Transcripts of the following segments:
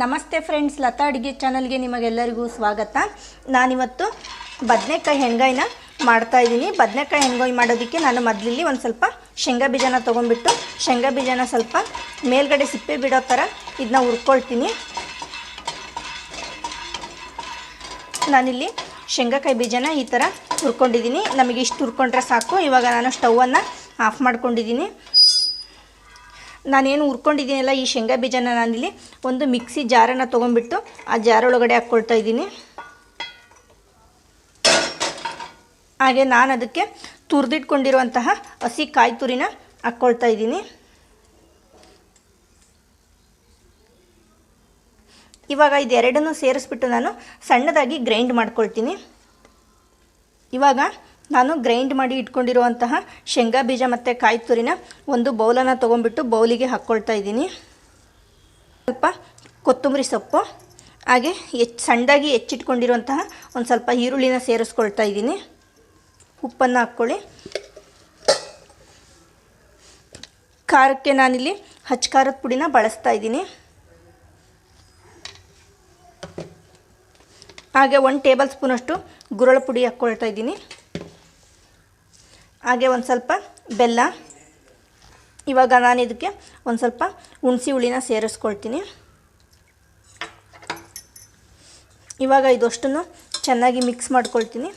ನಮಸ್ತೆ ಫ್ರೆಂಡ್ಸ್, ಲತಾ ಅಡುಗೆ ಚಾನಲ್ಗೆ ನಿಮಗೆಲ್ಲರಿಗೂ ಸ್ವಾಗತ. ನಾನಿವತ್ತು ಬದನೆಕಾಯಿ ಹೆಣ್ಗಾಯಿನ ಮಾಡ್ತಾ ಇದ್ದೀನಿ. ಬದನೆಕಾಯಿ ಹೆಂಗಾಯಿ ಮಾಡೋದಕ್ಕೆ ನಾನು ಮೊದಲಲ್ಲಿ ಒಂದು ಸ್ವಲ್ಪ ಶೇಂಗಾ ಬೀಜನ ತೊಗೊಂಡ್ಬಿಟ್ಟು, ಶೇಂಗಾ ಬೀಜನ ಸ್ವಲ್ಪ ಮೇಲ್ಗಡೆ ಸಿಪ್ಪೆ ಬಿಡೋ ಥರ ಇದನ್ನ ಹುರ್ಕೊಳ್ತೀನಿ. ನಾನಿಲ್ಲಿ ಶೇಂಗಾಕಾಯಿ ಬೀಜನ ಈ ಥರ ಹುರ್ಕೊಂಡಿದ್ದೀನಿ. ನಮಗೆ ಇಷ್ಟು ಹುರ್ಕೊಂಡ್ರೆ ಸಾಕು. ಇವಾಗ ನಾನು ಸ್ಟವನ್ನು ಆಫ್ ಮಾಡ್ಕೊಂಡಿದ್ದೀನಿ. ನಾನೇನು ಹುರ್ಕೊಂಡಿದ್ದೀನಲ್ಲ ಈ ಶೇಂಗಾ ಬೀಜನ ನಾನಿಲ್ಲಿ ಒಂದು ಮಿಕ್ಸಿ ಜಾರನ್ನು ತೊಗೊಂಡ್ಬಿಟ್ಟು ಆ ಜಾರೊಳಗಡೆ ಹಾಕ್ಕೊಳ್ತಾ ಇದ್ದೀನಿ. ಹಾಗೆ ನಾನು ಅದಕ್ಕೆ ತುರಿದಿಟ್ಕೊಂಡಿರುವಂತಹ ಹಸಿ ಕಾಯಿ ತುರಿನ ಹಾಕ್ಕೊಳ್ತಾ ಇದ್ದೀನಿ. ಇವಾಗ ಇದೆರಡನ್ನೂ ಸೇರಿಸ್ಬಿಟ್ಟು ನಾನು ಸಣ್ಣದಾಗಿ ಗ್ರೈಂಡ್ ಮಾಡ್ಕೊಳ್ತೀನಿ. ಇವಾಗ ನಾನು ಗ್ರೈಂಡ್ ಮಾಡಿ ಇಟ್ಕೊಂಡಿರುವಂತಹ ಶೇಂಗಾ ಬೀಜ ಮತ್ತು ಕಾಯಿ ತುರಿನ ಒಂದು ಬೌಲನ್ನು ತೊಗೊಂಡ್ಬಿಟ್ಟು ಬೌಲಿಗೆ ಹಾಕ್ಕೊಳ್ತಾ ಇದ್ದೀನಿ. ಸ್ವಲ್ಪ ಕೊತ್ತಂಬರಿ ಸೊಪ್ಪು, ಹಾಗೆ ಹೆಚ್ಚು ಸಣ್ಣದಾಗಿ ಹೆಚ್ಚಿಟ್ಕೊಂಡಿರುವಂತಹ ಒಂದು ಸ್ವಲ್ಪ ಈರುಳ್ಳಿನ ಸೇರಿಸ್ಕೊಳ್ತಾ ಇದ್ದೀನಿ. ಉಪ್ಪನ್ನು ಹಾಕ್ಕೊಳ್ಳಿ. ಖಾರಕ್ಕೆ ನಾನಿಲ್ಲಿ ಹಚ್ಚ ಖಾರದ ಪುಡಿನ ಬಳಸ್ತಾ ಇದ್ದೀನಿ. ಹಾಗೆ ಒಂದು ಟೇಬಲ್ ಸ್ಪೂನಷ್ಟು ಗುರಳ ಪುಡಿ ಹಾಕ್ಕೊಳ್ತಾ ಇದ್ದೀನಿ. ಹಾಗೆ ಒಂದು ಸ್ವಲ್ಪ ಬೆಲ್ಲ. ಇವಾಗ ನಾನು ಇದಕ್ಕೆ ಒಂದು ಸ್ವಲ್ಪ ಹುಣಸಿ ಹುಳಿನ ಸೇರಿಸ್ಕೊಳ್ತೀನಿ. ಇವಾಗ ಇದಷ್ಟನ್ನು ಚೆನ್ನಾಗಿ ಮಿಕ್ಸ್ ಮಾಡ್ಕೊಳ್ತೀನಿ.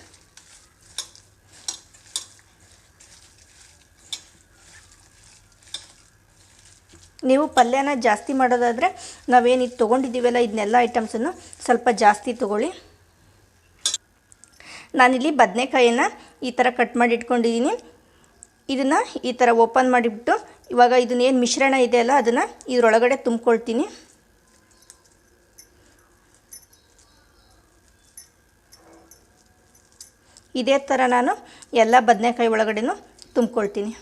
ನೀವು ಪಲ್ಯನ ಜಾಸ್ತಿ ಮಾಡೋದಾದರೆ ನಾವೇನು ಇದು ತೊಗೊಂಡಿದ್ದೀವಲ್ಲ ಇದನ್ನೆಲ್ಲ ಐಟಮ್ಸನ್ನು ಸ್ವಲ್ಪ ಜಾಸ್ತಿ ತೊಗೊಳ್ಳಿ. ನಾನಿಲ್ಲಿ ಬದನೆಕಾಯಿನ ಈ ಥರ ಕಟ್ ಮಾಡಿ ಇಟ್ಕೊಂಡಿದ್ದೀನಿ ಇದನ್ನು ಈ ಥರ ಓಪನ್ ಮಾಡಿಬಿಟ್ಟು, ಇವಾಗ ಇದನ್ನೇನು ಮಿಶ್ರಣ ಇದೆಯಲ್ಲ ಅದನ್ನು ಇದರೊಳಗಡೆ ತುಂಬ್ಕೊಳ್ತೀನಿ. ಇದೇ ಥರ ನಾನು ಎಲ್ಲ ಬದನೆಕಾಯಿ ಒಳಗಡೆನೂ ತುಂಬ್ಕೊಳ್ತೀನಿ.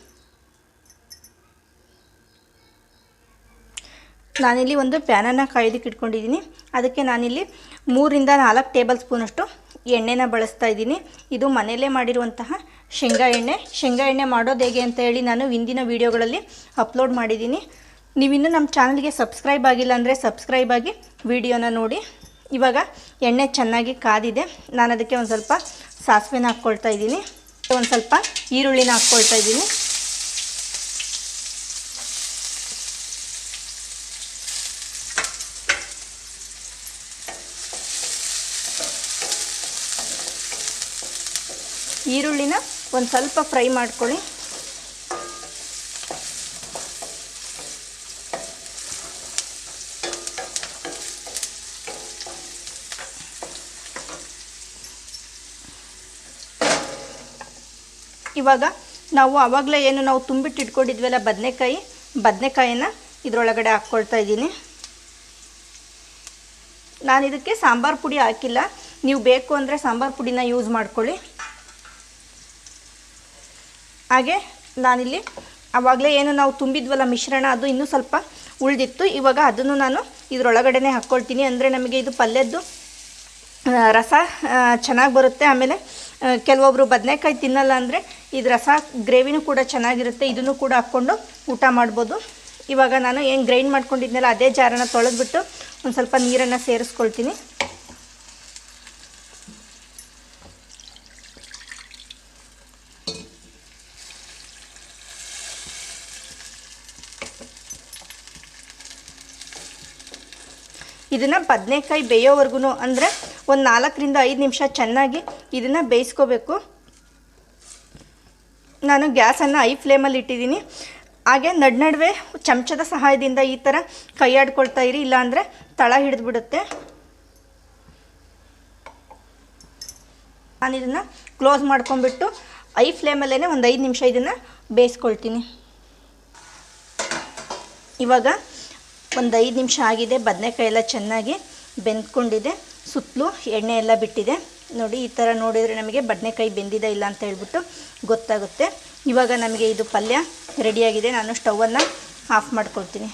ನಾನಿಲ್ಲಿ ಒಂದು ಪ್ಯಾನನ್ನು ಕಾಯೋದಕ್ಕೆ ಇಟ್ಕೊಂಡಿದ್ದೀನಿ ಅದಕ್ಕೆ ನಾನಿಲ್ಲಿ ಮೂರಿಂದ ನಾಲ್ಕು ಟೇಬಲ್ ಸ್ಪೂನಷ್ಟು ಎಣ್ಣೆನ ಬಳಸ್ತಾ ಇದ್ದೀನಿ. ಇದು ಮನೆಯಲ್ಲೇ ಮಾಡಿರುವಂತಹ ಶೇಂಗಾ ಎಣ್ಣೆ. ಶೇಂಗಾ ಎಣ್ಣೆ ಮಾಡೋದು ಹೇಗೆ ಅಂತ ಹೇಳಿ ನಾನು ಹಿಂದಿನ ವೀಡಿಯೋಗಳಲ್ಲಿ ಅಪ್ಲೋಡ್ ಮಾಡಿದ್ದೀನಿ. ನೀವಿನ್ನೂ ನಮ್ಮ ಚಾನಲ್ಗೆ ಸಬ್ಸ್ಕ್ರೈಬ್ ಆಗಿಲ್ಲ ಅಂದರೆ ಸಬ್ಸ್ಕ್ರೈಬ್ ಆಗಿ ವಿಡಿಯೋನ ನೋಡಿ. ಇವಾಗ ಎಣ್ಣೆ ಚೆನ್ನಾಗಿ ಕಾದಿದೆ. ನಾನು ಅದಕ್ಕೆ ಒಂದು ಸ್ವಲ್ಪ ಸಾಸಿವೆನ ಹಾಕ್ಕೊಳ್ತಾ ಇದ್ದೀನಿ. ಒಂದು ಸ್ವಲ್ಪ ಈರುಳ್ಳಿನ ಹಾಕ್ಕೊಳ್ತಾ ಇದ್ದೀನಿ. ಈರುಳ್ಳಿನ ಒಂದು ಸ್ವಲ್ಪ ಫ್ರೈ ಮಾಡ್ಕೊಳ್ಳಿ. ಇವಾಗ ನಾವು ಆವಾಗಲೇ ಏನು ನಾವು ತುಂಬಿಟ್ಟು ಇಟ್ಕೊಂಡಿದ್ವಲ್ಲ ಬದನೆಕಾಯಿ ಬದನೆಕಾಯಿನ ಇದರೊಳಗಡೆ ಹಾಕ್ಕೊಳ್ತಾ ಇದ್ದೀನಿ. ನಾನು ಇದಕ್ಕೆ ಸಾಂಬಾರು ಪುಡಿ ಹಾಕಿಲ್ಲ. ನೀವು ಬೇಕು ಅಂದರೆ ಸಾಂಬಾರು ಪುಡಿನ ಯೂಸ್ ಮಾಡ್ಕೊಳ್ಳಿ. ಹಾಗೆ ನಾನಿಲ್ಲಿ ಆವಾಗಲೇ ಏನು ನಾವು ತುಂಬಿದ್ವಲ್ಲ ಮಿಶ್ರಣ, ಅದು ಇನ್ನೂ ಸ್ವಲ್ಪ ಉಳಿದಿತ್ತು. ಇವಾಗ ಅದನ್ನು ನಾನು ಇದರೊಳಗಡೆ ಹಾಕ್ಕೊಳ್ತೀನಿ ಅಂದರೆ ನಮಗೆ ಇದು ಪಲ್ಯದ್ದು ರಸ ಚೆನ್ನಾಗಿ ಬರುತ್ತೆ. ಆಮೇಲೆ ಕೆಲವೊಬ್ಬರು ಬದನೆಕಾಯಿ ತಿನ್ನಲ್ಲ ಅಂದರೆ ಇದು ರಸ ಗ್ರೇವಿನೂ ಕೂಡ ಚೆನ್ನಾಗಿರುತ್ತೆ. ಇದನ್ನು ಕೂಡ ಹಾಕ್ಕೊಂಡು ಊಟ ಮಾಡ್ಬೋದು. ಇವಾಗ ನಾನು ಏನು ಗ್ರೈಂಡ್ ಮಾಡ್ಕೊಂಡಿದ್ನಲ್ಲ, ಅದೇ ಜಾರನ ತೊಳೆದ್ಬಿಟ್ಟು ಒಂದು ಸ್ವಲ್ಪ ನೀರನ್ನು ಸೇರಿಸ್ಕೊಳ್ತೀನಿ. ಇದನ್ನು ಬದನೆಕಾಯಿ ಬೇಯೋವರೆಗೂ ಅಂದರೆ ಒಂದು ನಾಲ್ಕರಿಂದ ಐದು ನಿಮಿಷ ಚೆನ್ನಾಗಿ ಇದನ್ನು ಬೇಯಿಸ್ಕೋಬೇಕು. ನಾನು ಗ್ಯಾಸನ್ನು ಐ ಫ್ಲೇಮಲ್ಲಿ ಇಟ್ಟಿದ್ದೀನಿ. ಹಾಗೆ ನಡ್ ನಡುವೆ ಚಮಚದ ಸಹಾಯದಿಂದ ಈ ಥರ ಕೈ ಆಡ್ಕೊಳ್ತಾ ಇರಿ, ಇಲ್ಲಾಂದರೆ ತಳ ಹಿಡಿದ್ಬಿಡುತ್ತೆ. ನಾನು ಇದನ್ನು ಕ್ಲೋಸ್ ಮಾಡ್ಕೊಂಡ್ಬಿಟ್ಟು ಐ ಫ್ಲೇಮಲ್ಲೇ ಒಂದು ಐದು ನಿಮಿಷ ಇದನ್ನು ಬೇಯಿಸ್ಕೊಳ್ತೀನಿ. ಇವಾಗ ಒಂದು ಐದು ನಿಮಿಷ ಆಗಿದೆ, ಬದನೆಕಾಯಿ ಎಲ್ಲ ಚೆನ್ನಾಗಿ ಬೆಂದ್ಕೊಂಡಿದೆ, ಸುತ್ತಲೂ ಎಣ್ಣೆ ಎಲ್ಲ ಬಿಟ್ಟಿದೆ. ನೋಡಿ, ಈ ಥರ ನೋಡಿದರೆ ನಮಗೆ ಬದನೆಕಾಯಿ ಬೆಂದಿದೆ ಇಲ್ಲ ಅಂತ ಹೇಳ್ಬಿಟ್ಟು ಗೊತ್ತಾಗುತ್ತೆ. ಇವಾಗ ನಮಗೆ ಇದು ಪಲ್ಯ ರೆಡಿಯಾಗಿದೆ ನಾನು ಸ್ಟವನ್ನು ಆಫ್ ಮಾಡ್ಕೊಳ್ತೀನಿ.